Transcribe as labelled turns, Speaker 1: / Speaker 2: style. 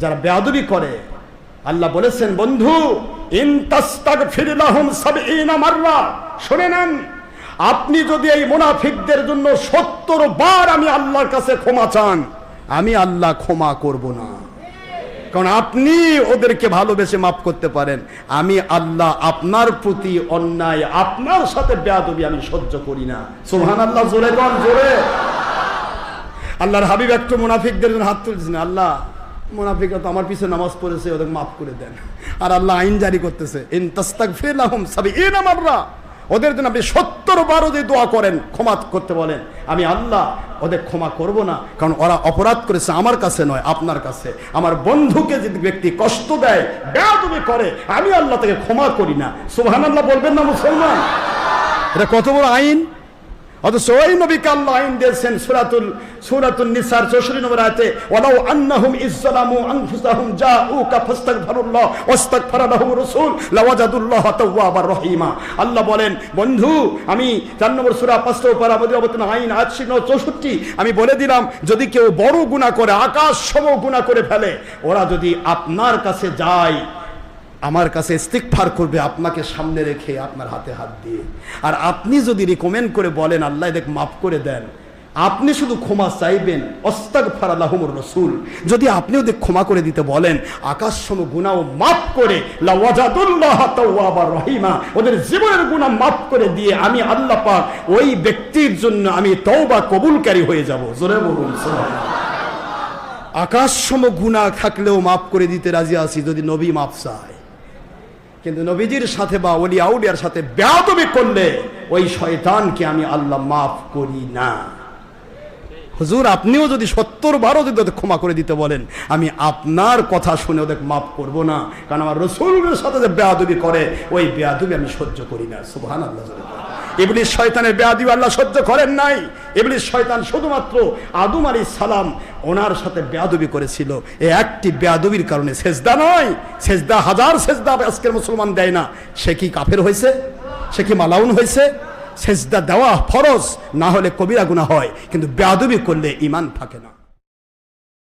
Speaker 1: যারা বেয়াদবি করে, আল্লাহ বলেছেন, বন্ধু শুনে নেন, আপনি যদি এই মুনাফিকদের জন্য সত্তর বার আমি আল্লাহর কাছে ক্ষমা চান, আমি আল্লাহ ক্ষমা করব না। কারণ আপনি ওদেরকে ভালোবেসে মাফ করতে পারেন। আমি আল্লাহ আপনার প্রতি অন্যায়, আপনার সাথে বেয়াদবি আমি সহ্য করি না। সুবহান আল্লাহ জোরে জোরে। আল্লাহর হাবিব একটু মুনাফিকদের জন্য হাত তুলছেন, আল্লাহ। মুনাফিকরা তো আমার পিছনে নামাজ পড়েছে ওদের মাফ করে দেন। আর আল্লাহ আইন জারি করতেছে। ওদের জন্য আপনি সত্তর বারো যদি দোয়া করেন, ক্ষমা করতে বলেন। আমি আল্লাহ ওদের ক্ষমা করব না, কারণ ওরা অপরাধ করেছে আমার কাছে নয়, আপনার কাছে। আমার বন্ধুকে যদি ব্যক্তি কষ্ট দেয়, বেয়াদবি করে, আমি আল্লাহ তাকে ক্ষমা করি না। সুহান আল্লাহ বলবেন না মুসলমান? এটা কত বড় আইন? অথচ ওই নবীকে আল্লাহ আইন দিয়েছেন সুরাতুল সুরাতুল নিসার চৌষট্টি নম্বর আয়াতে, ওয়ালাউ আন্নাহুম ইজ্জালামু আনফুসাহুম জাউকা ফাস্তাগফিরুল্লাহ ওয়াস্তাগফারা লাহুম রাসূল লাওয়াজাদুল্লাহ তাওয়াবার রহিমা। আল্লাহ বলেন, বন্ধু, আমি চার নম্বর সূরা পাঁচ পারা মধ্যে অবতীর্ণ আইন আয়াত চৌষট্টি, আমি বলে দিলাম, যদি কেউ বড় গুনাহ করে, আকাশ সম গুনাহ করে ফেলে, ওরা যদি আপনার কাছে যায় আমার কাছে ইস্তিকফার করবে, আপনাকে সামনে রেখে আপনার হাতে হাত দিয়ে। আর আপনি যদি রিকমেন্ড করে বলেন, আল্লাহ দেখ মাফ করে দেন, আপনি শুধু ক্ষমা চাইবেন অস্তাক ফারালাহমুর রসুল। যদি আপনি ওদের ক্ষমা করে দিতে বলেন আকাশ সম গুণাও মাফ করে রহিমা, ওদের জীবনের গুণা মাফ করে দিয়ে আমি আল্লাহ পাক ওই ব্যক্তির জন্য আমি তও তওবা কবুলকারী হয়ে যাব। জোরে বলুন আকাশ সম গুণা থাকলেও মাফ করে দিতে রাজি আছি, যদি নবী মাফ চায়। কিন্তু নবীজির সাথে বা অলি আউলিয়ার সাথে ব্যাতবি করলে ওই শয়তানকে আমি আল্লাহ মাফ করি না। হুজুর, আপনিও যদি সত্তর বারো যদি ওদের ক্ষমা করে দিতে বলেন, আমি আপনার কথা শুনে ওদের মাফ করব না। কারণ আমার রসুলের সাথে যে বেয়াদুবি করে, ওই বেয়াদুবি আমি সহ্য করি না। সুবহান আল্লাহ ইবলিস শয়তানের বেয়াদবি আল্লাহ সহ্য করেন নাই। ইবলিস শয়তান শুধুমাত্র আদম আলী সালাম ওনার সাথে বেয়াদবি করেছিল। এই একটি বেয়াদবির কারণে সেজদা নয়, সেজদা হাজার সেজদা আজকের মুসলমান দেয় না। সে কি কাফের হয়েছে? সে কি মালাউন হয়েছে? সেজদা দেওয়া ফরজ, না হলে কবিরা গুণা হয়। কিন্তু বেয়াদবি করলে ইমান থাকে না।